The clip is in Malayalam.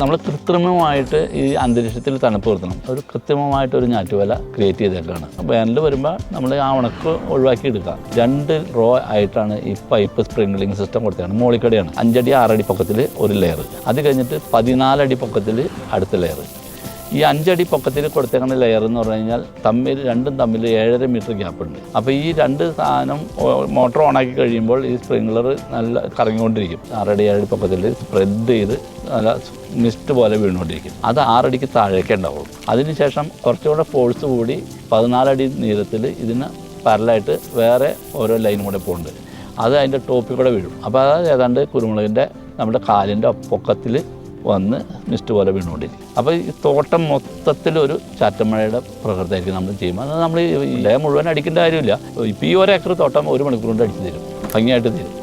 നമ്മൾ കൃത്രിമമായിട്ട് ഈ അന്തരീക്ഷത്തിൽ തണുപ്പ് നിർത്തണം ഒരു കൃത്രിമമായിട്ട് ഒരു ഞാറ്റുവല ക്രിയേറ്റ് ചെയ്തേക്കാണ്. വേനൽ വരുമ്പോൾ നമ്മൾ ആ ഉണക്ക് ഒഴിവാക്കി എടുക്കുക രണ്ട് റോ ആയിട്ടാണ് ഈ പൈപ്പ് സ്പ്രിംഗ്ലിംഗ് സിസ്റ്റം കൊടുത്തതാണ് മോളിക്കടയാണ്. അഞ്ചടി ആറടി പൊക്കത്തിൽ ഒരു ലെയർ അത് കഴിഞ്ഞിട്ട് പതിനാലടി പൊക്കത്തിൽ അടുത്ത ലെയർ ഈ അഞ്ചടി പൊക്കത്തിൽ കൊടുത്തേക്കുന്ന ലെയർ എന്ന് പറഞ്ഞു കഴിഞ്ഞാൽ തമ്മിൽ രണ്ടും തമ്മിൽ ഏഴര മീറ്റർ ഗ്യാപ്പ് ഉണ്ട്. അപ്പോൾ ഈ രണ്ട് സാധനം മോട്ടോർ ഓണാക്കി കഴിയുമ്പോൾ ഈ സ്പ്രിംഗ്ലർ നല്ല കറങ്ങിക്കൊണ്ടിരിക്കും. ആറടി ഏഴടി പൊക്കത്തിൽ സ്പ്രെഡ് ചെയ്ത് നല്ല മിസ്റ്റ് പോലെ വീണുകൊണ്ടിരിക്കും. അത് ആറടിക്ക് താഴേക്കേ ഉണ്ടാവുള്ളൂ. അതിനുശേഷം കുറച്ചുകൂടെ ഫോഴ്സ് കൂടി പതിനാലടി നീളത്തിൽ ഇതിന് പാരലായിട്ട് വേറെ ഓരോ ലൈനും കൂടെ പോകുന്നുണ്ട് അത് അതിന്റെ ടോപ്പിൽ കൂടെ വീഴും. അപ്പോൾ അത് ഏതാണ്ട് കുരുമുളകിന്റെ നമ്മുടെ കാലിന്റെ പൊക്കത്തിൽ വന്ന് മിസ്റ്റ് പോലെ വീണുകൊണ്ടിരിക്കും അപ്പോൾ ഈ തോട്ടം മൊത്തത്തിലൊരു ചാറ്റമഴയുടെ പ്രകൃതിയായിരിക്കും നമ്മൾ ചെയ്യുമ്പോൾ അത് നമ്മൾ ലയ മുഴുവൻ അടിക്കേണ്ട കാര്യമില്ല ഇപ്പോൾ ഈ ഒരു ഏക്കർ തോട്ടം ഒരു മണിക്കൂർ കൊണ്ട് അടിച്ചു തരും ഭംഗിയായിട്ട് തരും